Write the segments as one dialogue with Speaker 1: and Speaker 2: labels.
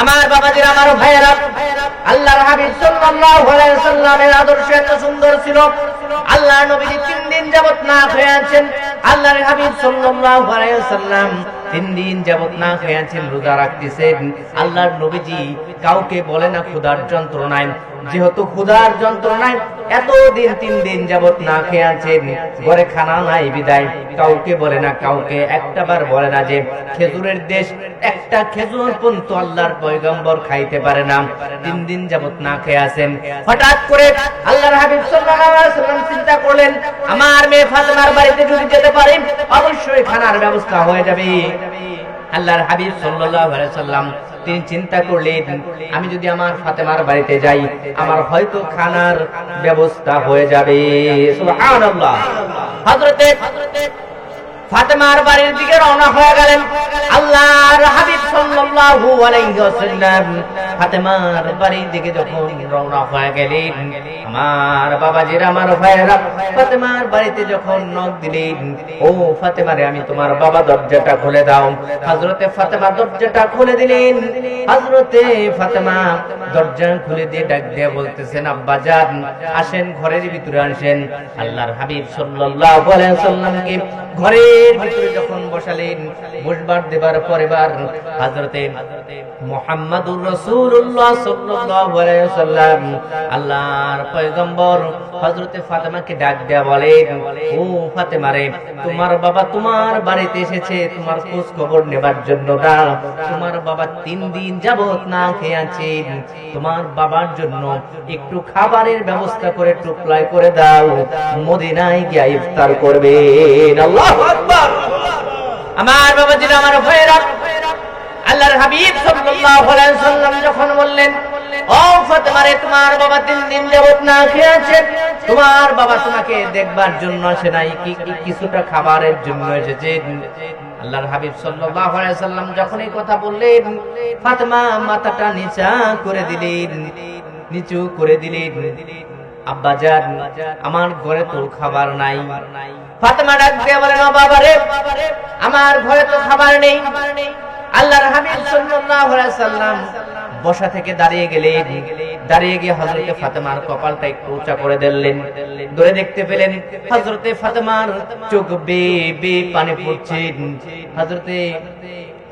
Speaker 1: আমার বাবাজির আমার ভাইয়েরা, আল্লাহর হাবিব সাল্লাল্লাহু আলাইহি সাল্লামের আদর্শ এত সুন্দর ছিল। আল্লাহর নবী তিন দিন যাবত না খেয়ে আছেন, আল্লাহর হাবিব সাল্লাল্লাহু আলাইহি সাল্লাম তিন দিন যাবত না খেয়ে আছেন, রোজা রাখতেছেন। আল্লাহর নবীজি কাউকে বলে না, ক্ষুধার যন্ত্রণায় যেহেতু ক্ষুধার যন্ত্রণায় এতদিন তিন দিন যাবত না খেয়ে আছেন, ঘরে খানা নাই বিদায়। কাউকে বলে না, কাউকে একটাবার বলে না যে খেজুরের দেশ একটা খেজুর পর্যন্ত আল্লাহর পয়গম্বর খাইতে পারে না। তিন দিন যাবত না খেয়ে আছেন। হঠাৎ করে আল্লাহর হাবিব সাল্লাল্লাহু আলাইহি সাল্লাম চিন্তা করলেন, আমার মেয়ে ফাতেমার বাড়িতে যদি যেতে পারি, অবশ্যই খানার ব্যবস্থা হয়ে যাবে। আল্লাহর হাবিব সাল্লাম, তিনি চিন্তা করলেন, আমি যদি আমার ফাতেমার বাড়িতে যাই, আমার হয়তো খানার ব্যবস্থা হয়ে যাবে। ফাতেমার বাড়ির দিকে রওনা হয়ে গেলেন। আল্লাহর হাবিব সাল্লাল্লাহু আলাইহি ওয়াসাল্লাম ফাতেমার বাড়ির দিকে যখন রওনা হয়ে গেলেন আমার বাবাজির, আমার ভাইয়েরা, ফাতেমার বাড়িতে যখন নক দিলেন, ও ফাতেমারে, আমি তোমার বাবা দরজাটা খুলে দাও। হযরতে ফাতেমা দরজাটা খুলে দিলেন। হযরতে ফাতেমা দরজা খুলে দিয়ে ডাক দিয়ে বলতেছেন, আব্বা যান, আসেন, ঘরের ভিতরে আসেন। আল্লাহর হাবিব সাল্লাল্লাহু আলাইহি ওয়াসাল্লামকে ঘরের ভিতরে যখন বসালেন, বসবার, দেবার, পরেবার, হযরতে মুহাম্মাদুর রাসূলুল্লাহ সাল্লাল্লাহু আলাইহি ওয়াসাল্লাম, আল্লাহর পয়গম্বর হযরতে ফাতেমাকে ডাক দেয়া বলেন ও ফাতেমা রে তোমার বাবা তোমার বাড়িতে এসেছে, তোমার খোঁজ খবর নেবার জন্য না। তোমার বাবা তিন দিন যাবত না খেয়ে আছেন। তোমার বাবার জন্য একটু খাবারের ব্যবস্থা করে টুকলাই করে দাও। মদিনায় গিয়ে ইফতার আকবার। আমার বাবাজিরা, আমার ভয়েরা আল্লাহর হাবিব সাল্লাল্লাহু আলাইহি সাল্লাম যখন বললেন ও তোমার বাবা তোমাকে দেখবার জন্য আসে নাই কিছুটা খাবারের জন্য এসেছে। আল্লাহর হাবিব সাল্লাম যখন এই কথা বললেন, ফাতেমা মাথাটা নিচা করে দিলেন, নিচু করে দিলেন। আমার ঘরে তো খাবার নাই। ফাতেমা ডাক দিয়ে বলেন বাবা রে, আমার ঘরে তো খাবার নেই। আল্লাহর হাবিব সাল্লাম বসা থেকে দাঁড়িয়ে গেলে দাঁড়িয়ে গিয়ে হজরতে ফাতেমার কপালটা একটু উঁচা করে দিলেন ধরে দেখতে পেলেন হজরতে ফাতেমার চোখ বে বে পানে পড়ছে। হযরতে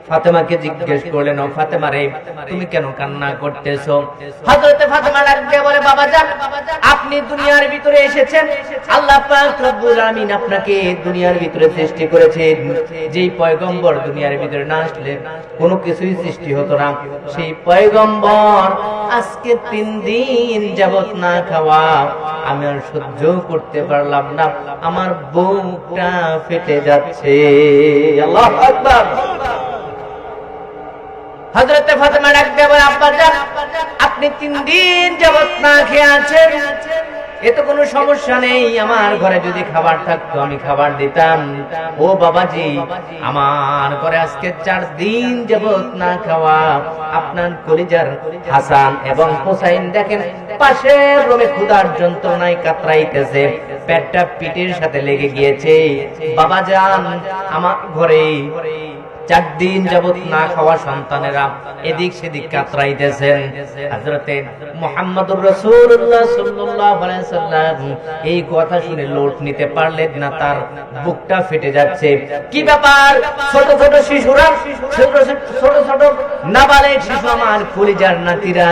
Speaker 1: ফাতেমাকে জিজ্ঞেস করলেন ফাতেমা রে, তুমি কেন কান্না করতেছো? হযরতে ফাতেমা ডাক বলে, বাবা জান আপনি দুনিয়ার ভিতরে এসেছেন। আল্লাহ পাক রব্বুল আমিন আপনাকে দুনিয়ার ভিতরে সৃষ্টি করেছেন। যেই পয়গম্বর দুনিয়ার ভিতরে না আসলে কোনো কিছুই সৃষ্টি হতো না। সেই পয়গম্বর আজকে তিন দিন যাবত না খাওয়া, আমি আর সহ্য করতে পারলাম না। আমার বুকটা ফেটে যাচ্ছে। আল্লাহু আকবার। হজরতে ফাতেমা ডাক দিয়ে বলে, আব্বা যান, আপনি তিন দিন যাবত না খেয়ে আছেন। এতে কোনো সমস্যা নেই, আমার ঘরে যদি খাবার থাকতো, আমি খাবার দিতাম। ও বাবাজি, আমার ঘরে আজকে চার দিন যাবত না খাওয়া। আপনার কলিজার হাসান এবং হোসাইন দেখেন, পাশের রুমে ক্ষুধার যন্ত্রণায় কাতরাইতেছে, পেটটা পিঠের সাথে লেগে গিয়েছে। বাবা যান, আমার ঘরে চার দিন যাবত না খাওয়া সন্তানেরা এদিক সেদিক কাতরাইতেছেন। হযরতে মুহাম্মদুর রাসূলুল্লাহ সাল্লাল্লাহু আলাইহি সাল্লাম এই কথা শুনে লোট নিতে পারলেন না, তার বুকটা ফেটে যাচ্ছে। কি ব্যাপার? ছোট ছোট শিশুরা, ছোট ছোট ছোট নাবালেগ শিশু আমার কলিজার নাতিরা,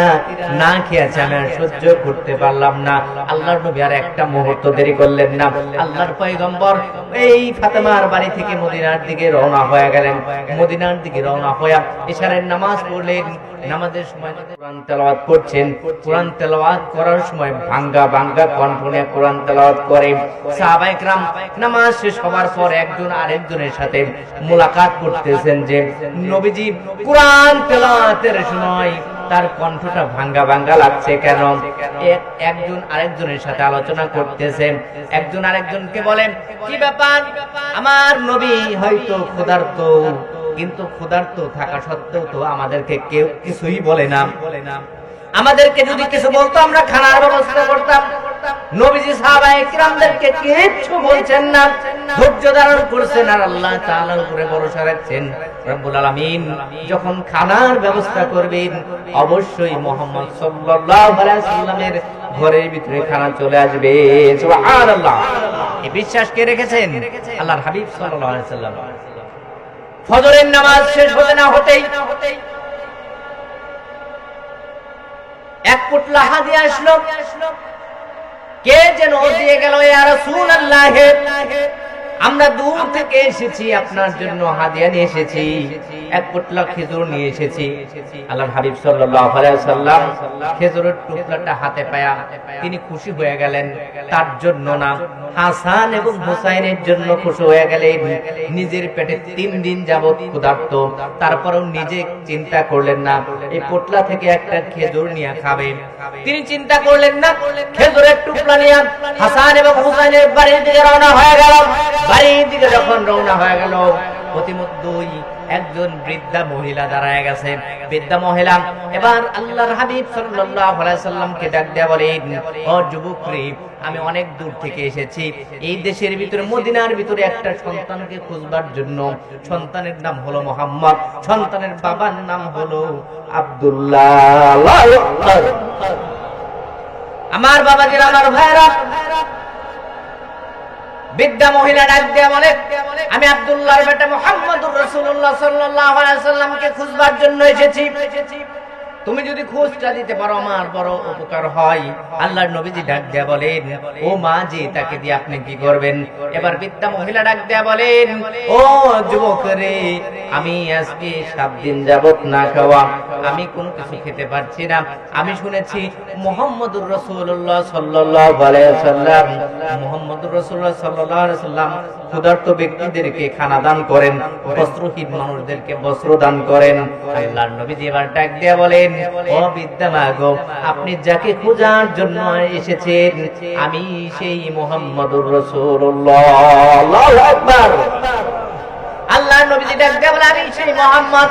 Speaker 1: না খেয়েছে আমি আর সহ্য করতে পারলাম না। আল্লাহর নবী আর একটা মুহূর্ত দেরি করলেন না। আল্লাহর পয়গম্বর এই ফাতেমার বাড়ি থেকে মদিনার দিকে রওনা হয়ে গেলেন। মদিনার দিকে রওনা হয়ে এশারের নামাজ পড়লেন। নামাজের সময় কোরআন তেলাওয়াত করছেন কোরআন তেলাওয়াত করার সময় ভাঙ্গা ভাঙ্গা কণ্ঠ নিয়ে কোরআন তেলাওয়াত করে সাহাবায়ে کرام নামাজ শেষ হওয়ার পর একজন আরেকজনের সাথে মোলাকাত করতেছেন যে নবীজি কোরআন তেলাওয়াতের সময় তার কণ্ঠটা ভাঙ্গা ভাঙ্গা লাগছে কেন এক- একজন আরেকজনের সাথে আলোচনা করতেছে একজন আরেকজনকে বলেন কি ব্যাপার আমার নবী হয়তো ক্ষুধার্ত কিন্তু ক্ষুধার্ত থাকা সত্ত্বেও তো আমাদেরকে কেউ কিছুই বলে না। বলে না আমাদেরকে যদি কিছু বলতো, আমরা খানার ব্যবস্থা করতাম। আল্লাহ যখন খানার ব্যবস্থা করবেন, অবশ্যই মোহাম্মদ সাল্লামের ঘরের ভিতরে খানা চলে আসবে। বিশ্বাস কে রেখেছেন? আল্লাহর হাবিব সাল্লাম ফজরের নামাজ শেষ হতে না হতেই এক পুটলা হাজি আসলো। কে যেন দিয়ে গেল আমরা দূর থেকে এসেছি, আপনার জন্য হাদিয়া নিয়ে এসেছি। এক পুটলা খেজুর নিয়ে এসেছি। আল্লাহর হাবিব সাল্লাম খেজুরের টুকরাটা হাতে পায়া তিনি খুশি হয়ে গেলেন। তার জন্য না, হাসান এবং হুসাইনের জন্য খুশি হয়ে গেলেন। নিজের পেটে তিন দিন যাবত ক্ষুধার্ত। তারপরেও নিজে চিন্তা করলেন না, এই পোটলা থেকে একটা খেজুর নিয়ে খাবেন তিনি চিন্তা করলেন না, খেজুরের টুকরা নিয়ে হাসান এবং হুসাইনের বাড়ির দিকে রওনা হয়ে গেল বাড়ির দিকে যখন রওনা হয়ে গেল, প্রতিমধ্যই একজন বৃদ্ধা মহিলা দাঁড়ায় গেছে। বৃদ্ধা মহিলা, এবার আল্লাহর হাবিব সাল্লাল্লাহু ডাক দেয়া বলেন, ও যুবক আমি অনেক দূর থেকে এসেছি। এই দেশের ভিতরে, মদিনার ভিতরে একটা সন্তানকে খুঁজবার জন্য। সন্তানের নাম হলো মোহাম্মদ, সন্তানের বাবার নাম হলো আব্দুল্লাহ। আমার বাবাজির আমার ভাইরা বিদ্যা মহিলা ডাক দিয়া বলে, আমি আব্দুল্লাহর বেটা মুহাম্মদুর সাল্লামকে খুঁজবার জন্য এসেছি। তুমি যদি খোঁজটা দিতে পারো, আমার বড় উপকার হয়। আল্লাহর নবীজি ডাক দেয়া বলেন, ও মা জি, তাকে দিয়ে আপনি কি করবেন? এবার বিদ্যা মহিলা ডাক দেয়া বলেন, ও যুবক রে, আমি আজকে সাত দিন যাবত না খাওয়া, আমি কোনো কিছু খেতে পারছি না। আমি শুনেছি মোহাম্মদুর রসুল্লাহ আলাইহি সাল্লাম মোহাম্মদুর রসুল্লাহ আলাইহি সাল্লাম ক্ষুধার্ত ব্যক্তিদেরকে খানা দান করেন, বস্ত্রহীন মানুষদেরকে বস্ত্র দান করেন। আল্লাহর নবী এবার ডাক দিয়া বলেন, ও বিদ্যা মাগো আপনি যাকে খোঁজার জন্য এসেছেন, আমি সেই মোহাম্মদুর রসুল্লাহ আল্লাহু আকবার। আল্লাহ নবীজি ডাক দিয়া বলে আমি সেই মোহাম্মদ।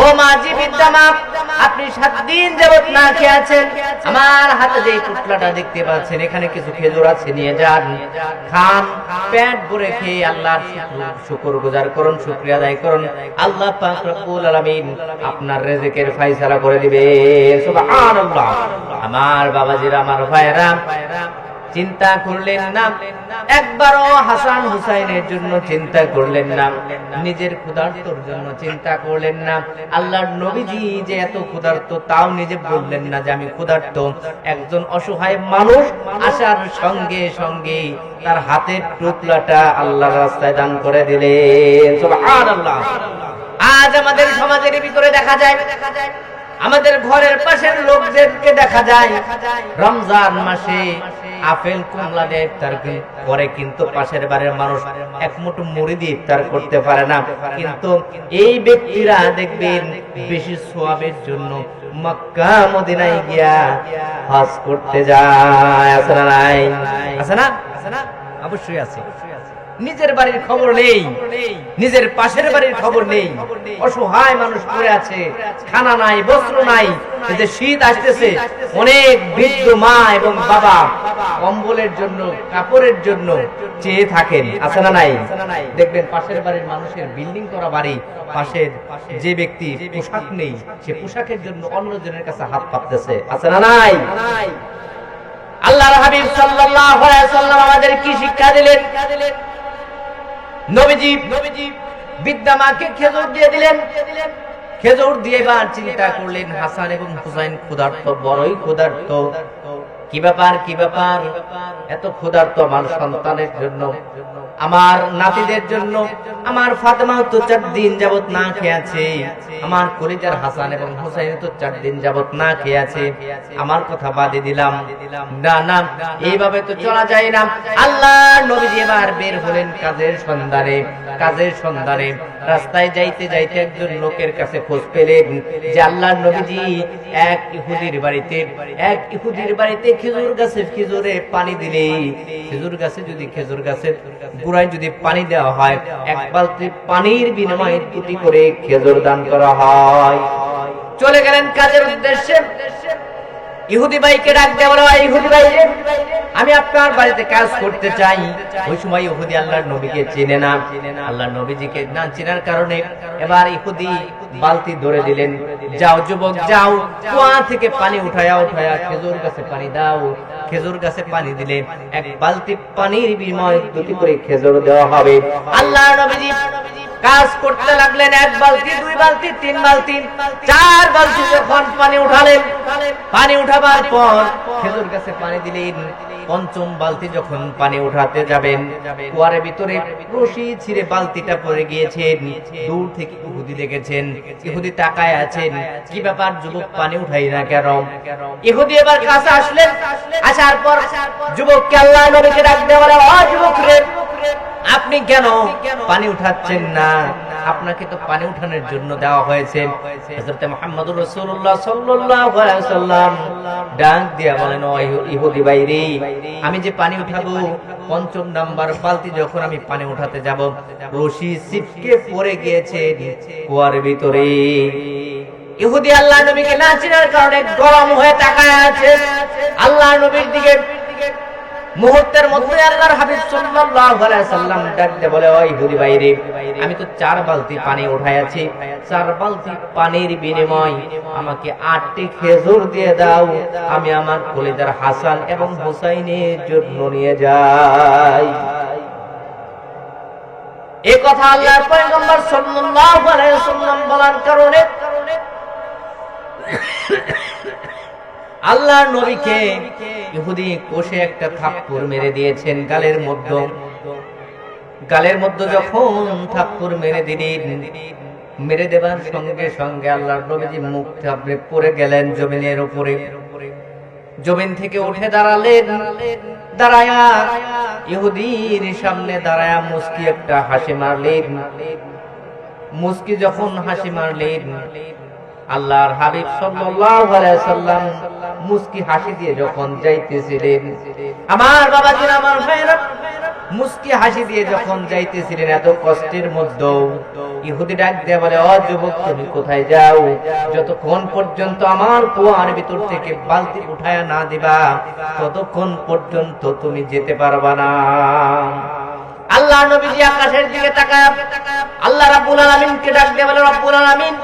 Speaker 1: ও মাঝি বিদ্যামা আপনি সাত দিন যাবত না খেয়ে আছেন। আমার হাতে যে টুকলাটা দেখতে পাচ্ছেন, এখানে কিছু খেজুর আছে, নিয়ে যান। খান, পেট ভরে খেয়ে আল্লাহ শুকর গুজার করুন, শুক্রিয়া আদায় করুন। আল্লাহ পাক রব্বুল আপনার রিজিকের ফয়সালা করে দিবে। আমার বাবাজিরা, আমার ভাইরা চিন্তা করলেন না। একবারও হাসান হুসাইনের জন্য চিন্তা করলেন না। নিজের ক্ষুধার্তর জন্য চিন্তা করলেন না। আল্লাহর নবীজি যে এত ক্ষুধার্ত, তাও নিজে বললেন না যে আমি ক্ষুধার্ত। একজন অসহায় মানুষ আসার সঙ্গে সঙ্গে তার হাতের টুকলাটা আল্লাহর রাস্তায় দান করে সুবহানাল্লাহ। আজ আমাদের সমাজের ভিতরে দেখা যায় দেখা যায়, আমাদের ঘরের পাশের লোকদেরকে দেখা যায়। রমজান মাসে আপেল কমলা দিয়ে ইফতার করে। কিন্তু পাশের বাড়ির মানুষ এক মুড়ি দিয়ে ইফতার করতে পারে না। কিন্তু এই ব্যক্তিরা দেখবেন বেশি সোয়াবের জন্য মক্কা, মদিনায় গিয়া হজ করতে যায়। আছে না নাই? আছে না? আছে না? অবশ্যই আছে। নিজের বাড়ির খবর নেই, নিজের পাশের বাড়ির খবর নেই। অসহায় মানুষ পড়ে আছে, খানা নাই, বস্ত্র নাই যে শীত আসতেছে, অনেক বৃদ্ধ মা এবং বাবা কম্বলের জন্য, কাপড়ের জন্য চেয়ে থাকেন, আছে না নাই? দেখবেন পাশের বাড়ির মানুষের বিল্ডিং করা বাড়ি, পাশের যে ব্যক্তি পোশাক নেই, সে পোশাকের জন্য অন্যজনের কাছে হাত পাততেছে, আছে না নাই? আল্লাহর হাবিব সাল্লাল্লাহু আলাইহি সাল্লাম আমাদের কি শিক্ষা দিলেন? নবীজি নবীজি, বিদ্যা মাকে খেজুর দিয়ে দিলেন। খেজুর দিয়ে এবার চিন্তা করলেন, হাসান এবং ক্ষুধার্ত, বড়ই কি ব্যাপার কি ব্যাপার? এত ক্ষুধার্ত আমার সন্তানের জন্য আমার নাতিদের জন্য আমার ফাতেমা তো চার দিন যাবত না খেয়েছে। আমার কলিজার হাসান এবং হুসাইন তো চার দিন যাবত না খেয়েছে। আমার কথা বাদে দিলাম। না না, এইভাবে তো চলা যায় না। আল্লাহ নবীজি এবার বের হলেন কাজের সন্ধানে কাজের সন্ধানে। রাস্তায় যাইতে যাইতে একজন লোকের কাছে খোঁজ পেলেন যে আল্লাহ নবীজি এক ইহুদির বাড়িতে, এক ইহুদির বাড়িতে খেজুর গাছে খেজুরে পানি দিলে। খেজুর গাছে যদি খেজুর গাছের গুড়ায় যদি পানি দেওয়া হয়, এক বালতি পানির বিনিময়ে দুটি করে খেজুর দান করা হয়। চলে গেলেন কাজের উদ্দেশ্যে। ইহুদি ভাইকে ডাক বলে "ওই ইহুদি ভাই। আমি আপনার বাড়িতে কাজ করতে চাই। ওই সময় ইহুদি আল্লাহর নবীকে চেনে না। আল্লাহর নবীজিকে না চেনার কারণে এবার ইহুদি বালতি ধরে দিলেন। যাও যুবক, যাও। কুয়া থেকে পানি উঠায়া উঠায়া খেজুর গাছে পানি দাও। খেজুর গাছে পানি দিলে এক বালতি পানির বিনিময়ে দুটি করে খেজুর দেওয়া হবে। আল্লাহর নবীজি কাজ করতে লাগলেন এক বালতি, দুই বালতি, তিন বালতি। চার বালতি যখন পানি উঠালেন, পানি উঠাবার পর খেজুর গাছে পানি দিলেন। পঞ্চম বালতি যখন পানি উঠাতে যাবেন কুয়ারের ভিতরে রশি ছিঁড়ে বালতিটা পড়ে গিয়েছেন। দূর থেকে ইহুদি দেখেছেন। ইহুদি তাকায় আছেন, কি ব্যাপার যুবক, পানি উঠাই না কেন? ইহুদি এবার কাছে আসলেন, আসার পর যুবককে আল্লাহ নবীকে ডাক দেওয়া বলে "ও যুবক রে আপনি কেন পানি উঠাচ্ছেন না? আপনাকে তো পানি উঠানোর জন্য দেওয়া হয়েছে। হযরত মুহাম্মদুর রাসূলুল্লাহ সাল্লাল্লাহু আলাইহি সাল্লাম ডাক দিয়া বলেন, ও ইহুদি ভাই রে আমি যে পানি উঠাবো, পঞ্চম নাম্বার বালতি যখন আমি পানি উঠাতে যাব, রশি ছিটকে পড়ে গিয়েছে কুয়ার ভিতরে। ইহুদি আল্লাহ নবীকে না চেনার কারণে গরম হয়ে তাকায় আছে। আল্লাহ নবীর দিকে মুহূর্তের মধ্যে আল্লাহর হাবিব সাল্লাল্লাহু আলাইহি সাল্লাম ডাকতে বলে, ওই ইহুদি ভাইরে আমি তো চার বালতি পানি উঠাইয়াছি। চার বালতি পানির বিনিময় আমাকে আটটি খেজুর দিয়ে দাও। আমি আমার কলিজার হাসান এবং হুসাইনের জন্য নিয়ে যাই। এই কথা আল্লাহর পয়গম্বর সাল্লাল্লাহু আলাইহি সাল্লাম বলার কারণে আল্লাহর নবীকে ইহুদি কোষে একটা থাপ্পড় মেরে দিয়েছেন গালের মধ্যে। গালের মধ্যে যখন থাপ্পড় মেরে দিলেন, মেরে দেবার সঙ্গে সঙ্গে আল্লাহর নবীজি মুখ থাপড়ে পড়ে গেলেন জমিনের উপরে। জমিন থেকে উঠে দাঁড়ালেন, দাঁড়ায়া ইহুদির সামনে দাঁড়ায়া মুস্কি একটা হাসি মারলেন। মুস্কি যখন হাসি মারলেন আল্লাহর হাবিব সাল্লাম মুস্কি হাসি দিয়ে যখন যাইতেছিলেন, আমার বাবাজি, আমার ভাইরা মুস্কি হাসি দিয়ে যখন যাইতেছিলেন এত কষ্টের মধ্যে ইহুদি ডাক দিয়ে বলে, ও যুবক, তুমি কোথায় যাও? যতক্ষণ পর্যন্ত আমার কুয়ার ভিতর থেকে বালতি উঠায়া না দিবা, ততক্ষণ পর্যন্ত তুমি যেতে পারবা না। আল্লাহ নবীজি আকাশের দিকে তাকায় আল্লাহ রাব্বুল আলামিনকে ডাক দিয়ে বলে, রব্বুল আলামিন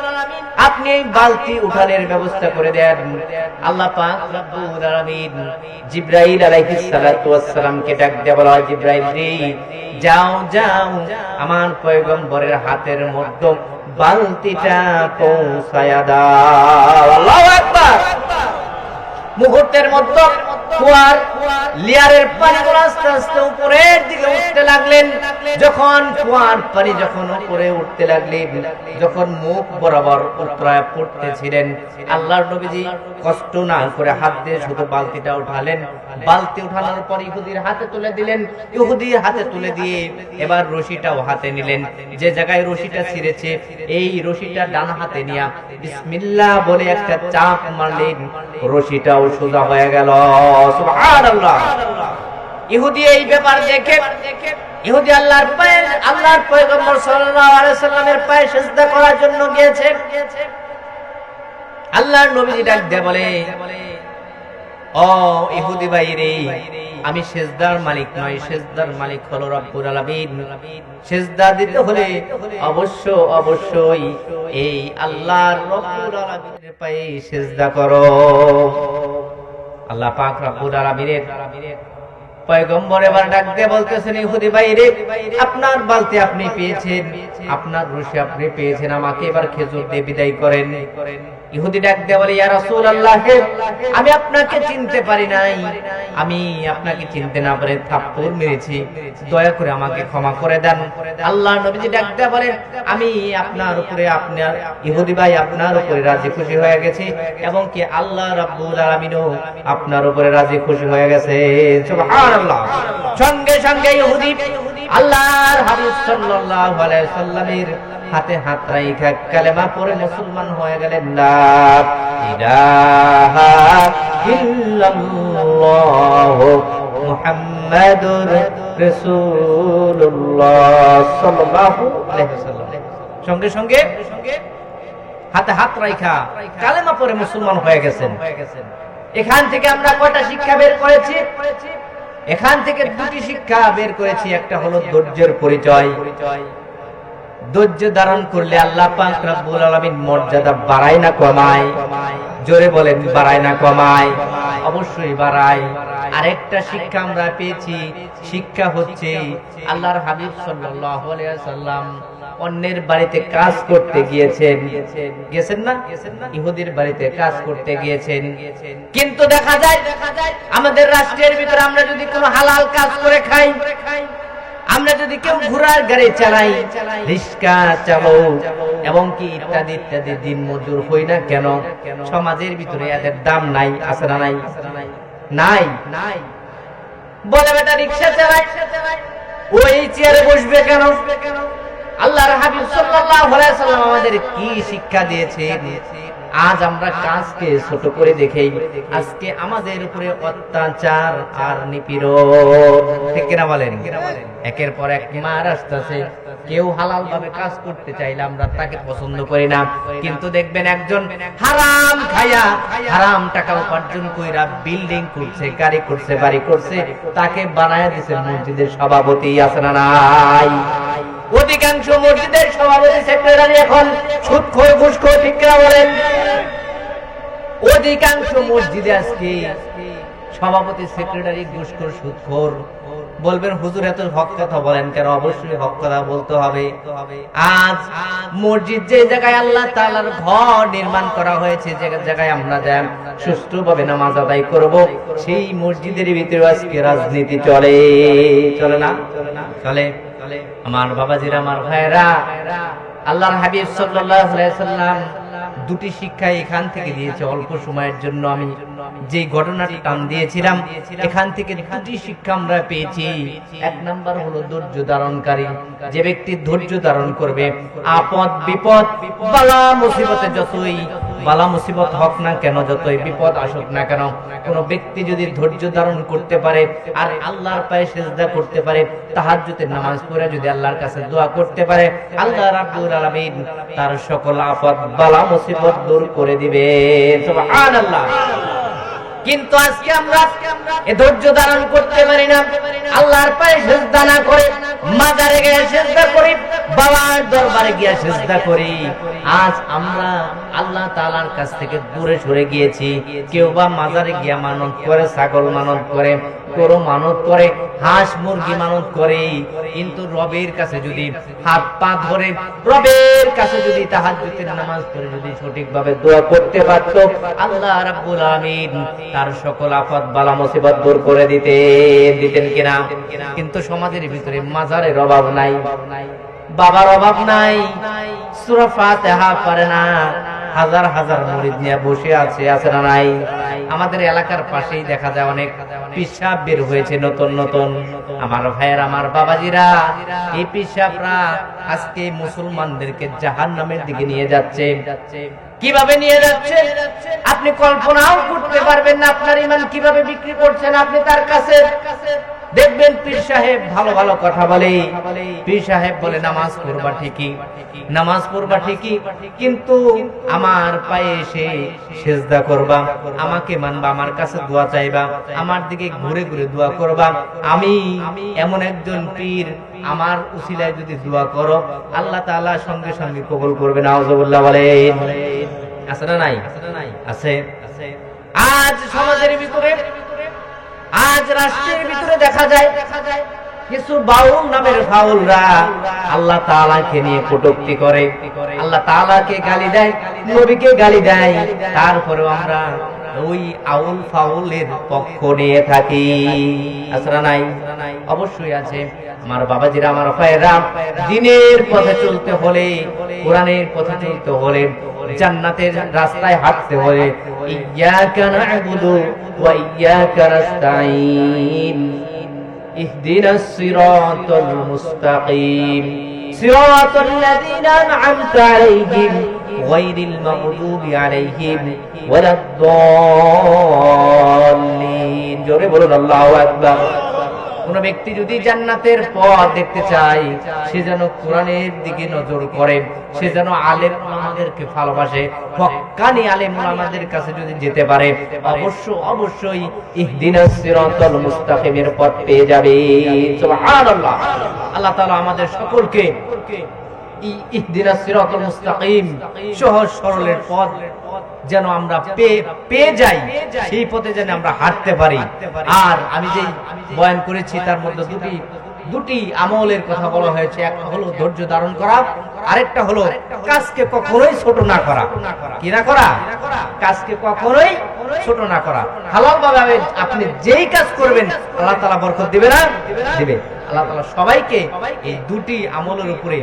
Speaker 1: আপনি এই বালতি উঠানের ব্যবস্থা করে দেন। আল্লাহ পাক রব্বুল আলামিন জিবরাইল আলাইহিস সালাতু ওয়াস ডাক দিয়ে বলে "ও জিবরাইল রে, যাও যাও, আমার পয়গম্বরের হাতের মধ্যে বালতিটা পৌঁছায়া দাও। আল্লাহু আকবার। মুহূর্তের মধ্যে কুয়ার লিয়ারের পানিগুলো আস্তে আস্তে উপরের দিকে উঠতে লাগলেন। যখন কুয়ার পানি যখন উপরে উঠতে লাগলেন, যখন মুখ বরাবর উত্তরায় পড়তেছিলেন, আল্লাহর নবীজি কষ্ট না করে হাত দিয়ে শুধু বালতিটা উঠালেন। বালতি উঠানোর পর ইহুদির হাতে তুলে দিলেন। ইহুদির হাতে তুলে দিয়ে এবার রশিটাও হাতে নিলেন। যে জায়গায় রশিটা ছিঁড়েছে, এই রশিটা ডান হাতে নিয়া বিসমিল্লাহ বলে একটা চাপ মারলেন। রশিটাও সোজা হয়ে গেল। সুবহানাল্লাহ। ইহুদি এই ব্যাপার দেখে ইহুদি আল্লাহর পায়ে, আল্লাহর পয়গম্বর সাল্লাল্লাহু আলাইহি সাল্লামের পায়ে সিজদা করার জন্য গিয়েছে। আল্লাহর নবীজি ডাক দিয়ে বলে, ও ইহুদি ভাই রে আমি সেজদার মালিক নয় সেজদার মালিক হলো রব্বুল আলামিন। সেজদা দিতে হলে অবশ্য অবশ্যই এই আল্লাহর রব্বুল আলামিনের পায়ে সেজদা করো। আল্লাহ পাক রব্বুল আলামিনের পয়গম্বর এবার ডাক দিয়ে বলতেছেন, ইহুদি ভাই রে আপনার বালতি আপনি পেয়েছেন। আপনার রুশি আপনি পেয়েছেন। আমাকে এবার খেজুর দিয়ে বিদায় করেন। ইহুদি ডাক দিয়ে বলে, ইয়া রাসূলুল্লাহ, আমি আপনাকে চিনতে পারি নাই। আমি আপনাকে চিনতে না পারে থাপ্পড় মেরেছি। দয়া করে আমাকে ক্ষমা করে দেন। আল্লাহ নবীজি ডাক দিয়ে বলেন, আমি আপনার উপরে আপনার ইহুদি ভাই আপনার উপরে রাজি খুশি হয়ে গেছি এবং কি আল্লাহ রাব্বুল আলামিনও আপনার উপরে রাজি খুশি হয়ে গেছে? সুবহানাল্লাহ। সঙ্গে সঙ্গে ইহুদি আল্লাহর হাবিব সাল্লাল্লাহু আলাইহি সাল্লামের হাতে হাত রাইখা কালেমা পড়ে মুসলমান হয়ে গেলেন লা ইলাহা ইল্লাল্লাহ মুহাম্মাদুর রাসূলুল্লাহ সাল্লাল্লাহু আলাইহি ওয়াসাল্লাম। সঙ্গে সঙ্গে হাতে হাত রাইখা কালেমা পড়ে মুসলমান হয়ে গেছেন। এখান থেকে আমরা কয়টা শিক্ষা বের করেছি? এখান থেকে দুটি শিক্ষা বের করেছি, একটা হলো ধৈর্যের পরিচয়। ধৈর্য ধারণ করলে আল্লাহ আলামিন মর্যাদা বাড়ায় না কমায়। জোরে বলেন, বাড়ায় না কমায়। অবশ্যই বাড়ায়। আরেকটা শিক্ষা আমরা পেয়েছি, শিক্ষা হচ্ছে আল্লাহর হাবিব সাল্লাম অন্যের বাড়িতে কাজ করতে গিয়েছেন। গেছেন না? ইহুদির বাড়িতে কাজ করতে গিয়েছেন। কিন্তু দেখা যায়, আমাদের রাষ্ট্রের ভিতরে আমরা যদি কোনো হালাল কাজ করে খাই, আমরা যদি কেউ ঘোড়ার গাড়ি চালাই, রিক্সা চালক এবং কি ইত্যাদি ইত্যাদি দিন মজুর হই না কেন? সমাজের ভিতরে এদের দাম নাই না নাই। নাই। নাই বলে বেটা, রিক্সা চালাই। ওই চেয়ারে বসবে কেন? আল্লাহর হাবিব সাল্লাল্লাহু আলাইহি সাল্লাম আমাদের কি শিক্ষা দিয়েছেন? আজ আমরা কাজকে ছোট করে দেখেই আজকে আমাদের উপরে অত্যাচার আর নিপীড়ন। ঠিক কিনা বলেন? একের পর এক মার আসতেছে। কেউ হালাল ভাবে কাজ করতে চাইলে আমরা তাকে পছন্দ করি না। কিন্তু দেখবেন একজন হারাম খায়া, হারাম টাকা উপার্জন কইরা বিল্ডিং করছে গাড়ি করছে বাড়ি করছে তাকে বানায় দিছে মসজিদের সভাপতি, আছে না নাই? অধিকাংশ মসজিদের সভাপতি সেক্রেটারি এখন সুদখোর ঘুষখোর ঠিক কিনা বলেন? অধিকাংশ মসজিদে আজকে সভাপতি সেক্রেটারি ঘুষখোর সুদখোর বলবেন, হুজুর, এত হক কথা বলেন কেন? অবশ্যই হক কথা বলতে হবে। আজ মসজিদ যে জায়গায় আল্লাহ তাআলার ঘর নির্মাণ করা হয়েছে, যে জায়গায় আমরা যাই, সুষ্ঠুভাবে নামাজ আদায় করব, সেই মসজিদের ভিতরে আজকে রাজনীতি চলে। চলে না? চলে। আমার বাবাজিরা, আমার ভাইরা আল্লাহর হাবিব সাল্লাম দুটি শিক্ষা এখান থেকে দিয়েছে। অল্প সময়ের জন্য আমি যে ঘটনাটি টান দিয়েছিলাম, এখান থেকে দুটি শিক্ষা আমরা পেয়েছি। এক নাম্বার হলো ধৈর্য ধারণকারী। যে ব্যক্তি ধৈর্য ধারণ করবে আপদ বিপদ বালা মুসিবতে যতই বালা মুসিবত হোক না কেন, যতই বিপদ আসুক না কেন, কোন ব্যক্তি যদি ধৈর্য ধারণ করতে পারে আর আল্লাহর পায়ে সেজদা করতে পারে তাহাজ্জুদের নামাজ পড়ে যদি আল্লাহর কাছে দোয়া করতে পারে, আল্লাহ রাব্বুল আলামিন তার সকল আফত বালা মুসিবত দূর করে দিবে। সুবহানাল্লাহ। কিন্তু আজকে আমরা এ ধৈর্য ধারণ করতে পারি না। আল্লাহর পায়ে সেজদা না করে, মাজারে গিয়ে সেজদা করি বাবার দরবারে গিয়ে সেজদা করি। আজ আমরা আল্লাহ তাআলার কাছ থেকে দূরে সরে গিয়েছি। কেউ বা মাজারে গিয়া মানত করে, ছাগল মানত করে, গরু মানত করে, হাঁস মুরগি মানত করে, কিন্তু রবের কাছে যদি হাত পা ধরে, রবের কাছে যদি তাহাজ্জুদের নামাজ পড়ে যদি সঠিকভাবে দোয়া করতে পারত, আল্লাহ রাব্বুল আলামিন তার সকল আফত, বালা মুসিবত দূর করে দিতে দিতেন কিনা? কিন্তু সমাজের ভিতরে মাজারের অভাব নাই। বাবার অভাব নাই। না। হাজার হাজার বসে আছে আছে না নাই? আমাদের এলাকার পাশেই দেখা যায় অনেক পিসাব বের হয়েছে নতুন নতুন। আমার ভাইয়ের, আমার বাবাজিরা, এই পিসাবরা আজকে মুসলমানদেরকে জাহান নামের দিকে নিয়ে যাচ্ছে। কীভাবে নিয়ে যাচ্ছে? আপনি কল্পনাও করতে পারবেন না আপনার ইমান কীভাবে বিক্রি করছেন, আপনি তার কাছে দেখবেন পীর সাহেব ভালো ভালো কথা বলে। পীর সাহেব বলে, নামাজ পড়বা ঠিকই, নামাজ পড়বা ঠিকই, কিন্তু আমার পায়ে এসে সেজদা করবা, আমাকে মানবা, আমার কাছে দোয়া চাইবা, আমার দিকে ঘুরে ঘুরে দোয়া করবা। আমি এমন একজন পীর, আমার উসিলায় যদি দোয়া করো, আল্লাহ তাআলা সঙ্গে সঙ্গে কবুল করবে, নাউজুবিল্লাহ বলেন। আছে না নাই? আছে। আজ সমাজের ভিতরে আজ রাষ্ট্রের ভিতরে দেখা যায় কিছু বাউল নামের ফাউলরা আল্লাহ তাআলাকে নিয়ে কটূক্তি করে। আল্লাহ তাআলাকে গালি দেয়, নবীকে গালি দেয়। তারপরে আমরা ওই আউল ফাউলের পক্ষ নিয়ে থাকি। আসরা নাই? অবশ্যই আছে। আমার বাবা জিরা আমার ভাইরা দিনের পথে চলতে হলে, কোরআনের পথে চলতে হলে, জান্নাতের রাস্তায় হাঁটতে হলে ইয়াকা না'বুদু ওয়া ইয়াকা নাস্তাঈন ইহদিনাস সিরাতাল মুস্তাকিম। সিরাতাল লাযিনা আন'আমতা আলাইহিম, গায়রিল মাগদুবি আলাইহিম ওয়ালাদ দাল্লিন জোরে বলুন, আল্লাহু আকবার। কোন ব্যক্তি যদি জান্নাতের পথ দেখতে চাই সে যেন কোরআনের দিকে নজর করে, সে যেন আলেম আমাদেরকে ভালোবাসে, হক্কানি আলেম আমাদের কাছে যদি যেতে পারে, অবশ্য অবশ্যই সিরাতাল মুস্তাকিমের পথ পেয়ে যাবে। সুবহানাল্লাহ। আল্লাহ তাআলা আমাদের সকলকে যেন আমরা পেয়ে যাই, সেই পথে যেন আমরা হাঁটতে পারি। আর আমি যেই বয়ান করেছি, তার মধ্যে দুটি দুটি আমলের কথা বলা হয়েছে। একটা হলো ধৈর্য ধারণ করা, আরেকটা হলো কাজকে কখনোই ছোট না করা। কি না করা? কাজকে কখনোই ছোট না করা। হালাল ভাবে আপনি যেই কাজ করবেন, আল্লাহ তাআলা বরকত দিবে না? দিবে। আল্লাহ তাআলা সবাইকে এই দুটি আমলের উপরে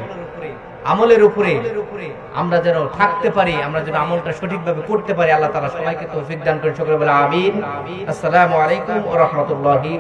Speaker 1: আমলের উপরে আমরা যেন থাকতে পারি, আমরা যেন আমলটা সঠিকভাবে করতে পারি, আল্লাহ তালা সবাইকে তৌফিক দান সকলে বলে আমিন। আসসালামু আলাইকুম ও রাহমাতুল্লাহি